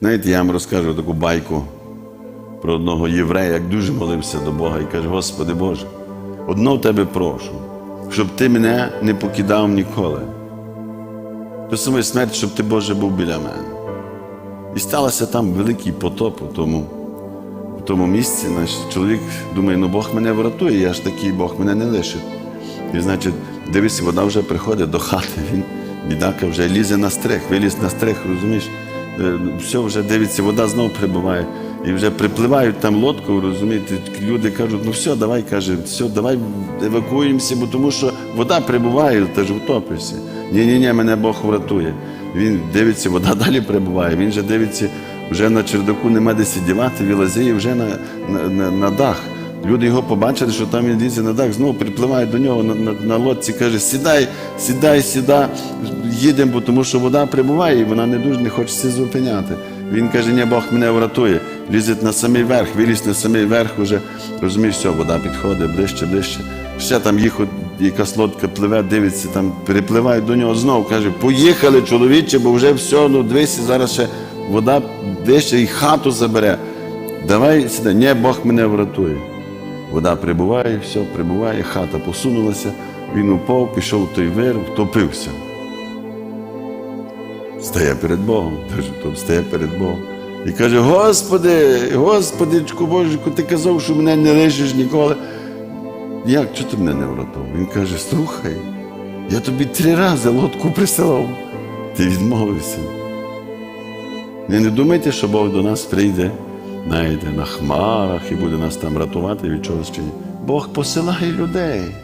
Знаєте, я вам розкажу таку байку про одного єврея, як дуже молився до Бога і каже: Господи Боже, одно в тебе прошу, щоб ти мене не покидав ніколи. До самої смерті, щоб ти Боже був біля мене. І сталося там великий потоп у тому, в тому місці. Наш чоловік думає, ну Бог мене врятує, я ж такий Бог мене не лишить. І значить, дивись, вода вже приходить до хати, він, бідака, вже лізе на стрих, виліз на стрих, розумієш? Е, Все, вже дивиться, вода знову прибуває. І вже припливають там лодку, розумієте, люди кажуть, ну все, давай, каже, все, давай евакуємося, бо тому що вода прибуває, ти ж втопишся. Ні-ні-ні, мене Бог врятує. Він дивиться, вода далі прибуває, він же дивиться, вже на чердаку нема де сидівати, вилазить вже на, на, на, на дах. Люди його побачили, що там він лізе на дах, знову припливають до нього на, на, на лодці, каже, сідай, сідай, сідай, їдемо, бо тому що вода прибуває, і вона не дуже не хочеться зупиняти. Він каже, ні, Бог мене врятує. Лізить на самий верх, виліз на самий верх, уже розумієш, все, вода підходить ближче, ближче. Ще там їх якась лодка пливе, дивиться, там перепливають до нього знову. Каже, поїхали, чоловіче, бо вже все, ну дивися, зараз ще вода ближче і хату забере. Давай сюди, ні, Бог мене врятує. Вода прибуває, все, прибуває, хата посунулася, він упав, пішов той вир, втопився. Стає перед Богом, каже, стає перед Богом. І каже: Господи, Господичку Божику, ти казав, що мене не лишиш ніколи. Як, чого ти мене не врятував? Він каже, слухай, я тобі три рази лодку присилав, ти відмовився. Не думайте, що Бог до нас прийде, знаєте, на хмарах і буде нас там рятувати від чогось. Бог посилає людей.